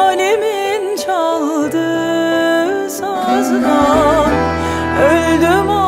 alemin çaldı sazdan Öldüm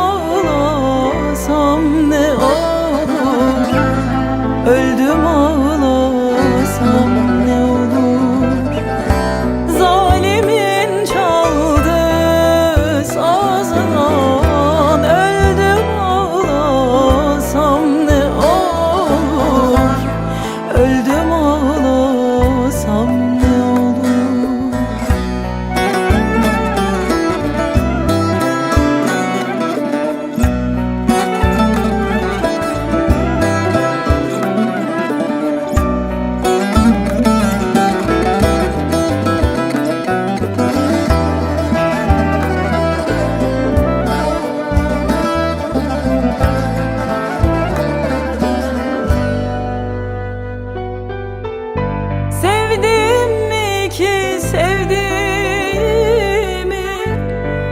sevdiğimi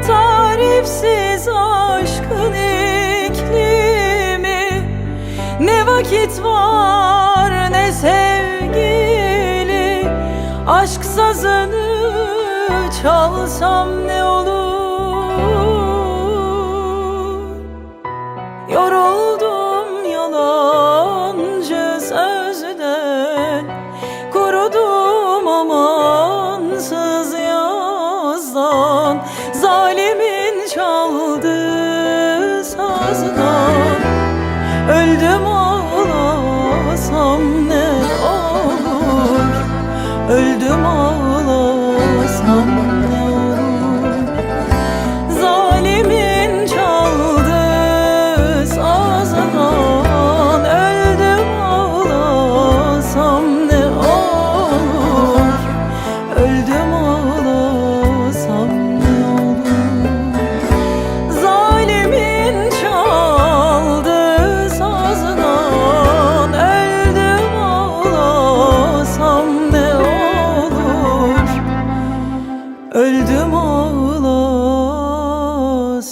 Tarifsiz aşkın iklimi. Ne vakit var ne sevgili Aşk sazını çalsam ne sazdan Zalimin çaldı sazdan. Öldüm o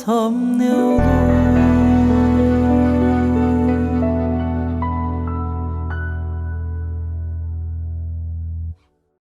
thấm